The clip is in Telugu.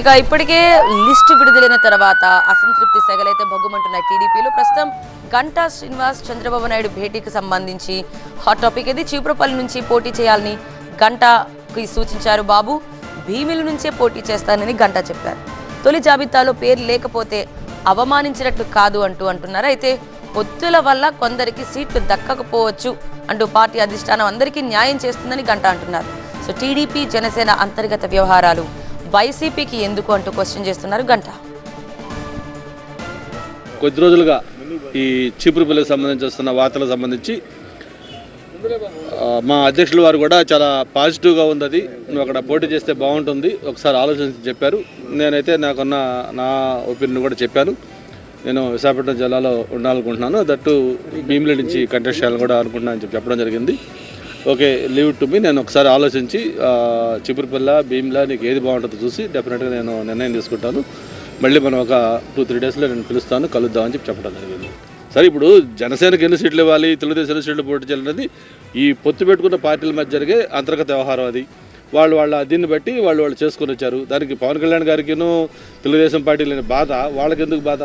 ఇక ఇప్పటికే లిస్టు విడుదలైన తర్వాత అసంతృప్తి సెగలైతే భగ్గుమంటున్నాయి టీడీపీలో. ప్రస్తుతం గంటా శ్రీనివాస్ చంద్రబాబు నాయుడు భేటీకి సంబంధించి హాట్ టాపిక్ ఇది చీపురపల్లి నుంచి పోటీ చేయాలని గంటాకి సూచించారు బాబు. భీమిల నుంచే పోటీ చేస్తానని గంటా చెప్పారు. తొలి జాబితాలో పేరు లేకపోతే అవమానించినట్టు కాదు అంటూ అంటున్నారు. అయితే ఒత్తుల వల్ల కొందరికి సీట్లు దక్కకపోవచ్చు అంటూ పార్టీ అధిష్టానం అందరికీ న్యాయం చేస్తుందని గంట అంటున్నారు. సో టీడీపీ జనసేన అంతర్గత వ్యవహారాలు వైసీపీకి ఎందుకు అంటూ క్వశ్చన్ చేస్తున్నారు గంట. కొద్ది రోజులుగా ఈ చీపురుపల్లికి సంబంధించి వస్తున్న వార్తలకు సంబంధించి మా అధ్యక్షుల వారు కూడా చాలా పాజిటివ్గా ఉంది అది. నువ్వు అక్కడ పోటీ చేస్తే బాగుంటుంది. ఒకసారి ఆలోచించి చెప్పారు. నేనైతే నాకున్న నా ఒపీనియన్ కూడా చెప్పాను. నేను విశాఖపట్నం జిల్లాలో ఉండాలనుకుంటున్నాను. దట్టు భీమిలి నుంచి కంటెస్ట్ చేయాలని కూడా అనుకుంటున్నాను అని చెప్పి చెప్పడం జరిగింది. ఓకే లీవ్ టు మీ నేను ఒకసారి ఆలోచించి చిపురుపల్ల భీమ్లా నీకు ఏది బాగుంటుందో చూసి డెఫినెట్గా నేను నిర్ణయం తీసుకుంటాను. మళ్ళీ మనం ఒక టూ త్రీ డేస్లో నేను పిలుస్తాను. కలుద్దామని చెప్పి చెప్పడం జరిగింది. సరే ఇప్పుడు జనసేనకి ఎన్ని సీట్లు ఇవ్వాలి? తెలుగుదేశం ఎన్ని సీట్లు పోటీ చేయాలన్నది ఈ పొత్తు పెట్టుకున్న పార్టీల మధ్య జరిగే అంతర్గత వ్యవహారం అది. వాళ్ళు వాళ్ళ దీన్ని బట్టి వాళ్ళు వాళ్ళు చేసుకొని వచ్చారు. దానికి పవన్ కళ్యాణ్ గారికిను తెలుగుదేశం పార్టీ లేని బాధ. వాళ్ళకి ఎందుకు బాధ?